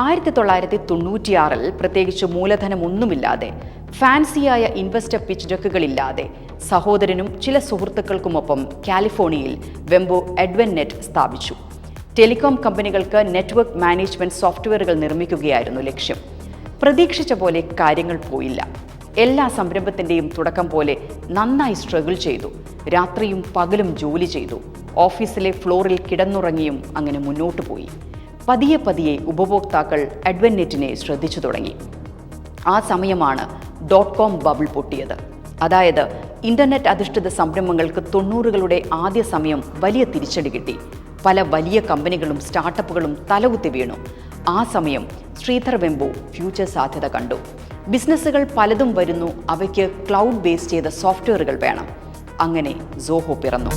ആയിരത്തി തൊള്ളായിരത്തി തൊണ്ണൂറ്റിയാറിൽ പ്രത്യേകിച്ച് മൂലധനമൊന്നുമില്ലാതെ ഫാൻസിയായ ഇൻവെസ്റ്റർ പിച്ച് ഡെക്കുകളില്ലാതെ സഹോദരനും ചില സുഹൃത്തുക്കൾക്കുമൊപ്പം കാലിഫോർണിയയിൽ വെമ്പോ എഡ്വൻ നെറ്റ് സ്ഥാപിച്ചു. ടെലികോം കമ്പനികൾക്ക് നെറ്റ്വർക്ക് മാനേജ്മെന്റ് സോഫ്റ്റ്വെയറുകൾ നിർമ്മിക്കുകയായിരുന്നു ലക്ഷ്യം. പ്രതീക്ഷിച്ച പോലെ കാര്യങ്ങൾ പോയില്ല. എല്ലാ സംരംഭത്തിന്റെയും തുടക്കം പോലെ നന്നായി സ്ട്രഗിൾ ചെയ്തു. രാത്രിയും പകലും ജോലി ചെയ്തു. ഓഫീസിലെ ഫ്ലോറിൽ കിടന്നുറങ്ങിയും അങ്ങനെ മുന്നോട്ട് പോയി. പതിയെ പതിയെ ഉപഭോക്താക്കൾ അഡ്വൻനെറ്റിനെ ശ്രദ്ധിച്ചു തുടങ്ങി. ആ സമയമാണ് ഡോട്ട് കോം ബബിൾ പൊട്ടിയത്. അതായത് ഇന്റർനെറ്റ് അധിഷ്ഠിത സംരംഭങ്ങൾക്ക് തൊണ്ണൂറുകളുടെ ആദ്യ സമയം വലിയ തിരിച്ചടി കിട്ടി. പല വലിയ കമ്പനികളും സ്റ്റാർട്ടപ്പുകളും തലകുത്തി വീണു. ആ സമയം ശ്രീധർ വെമ്പു ഫ്യൂച്ചർ സാധ്യത കണ്ടു. ബിസിനസ്സുകൾ പലതും വരുന്നു അവയ്ക്ക് ക്ലൗഡ് ബേസ് ചെയ്ത സോഫ്റ്റ്വെയറുകൾ വേണം. അങ്ങനെ സോഹോ പിറന്നു.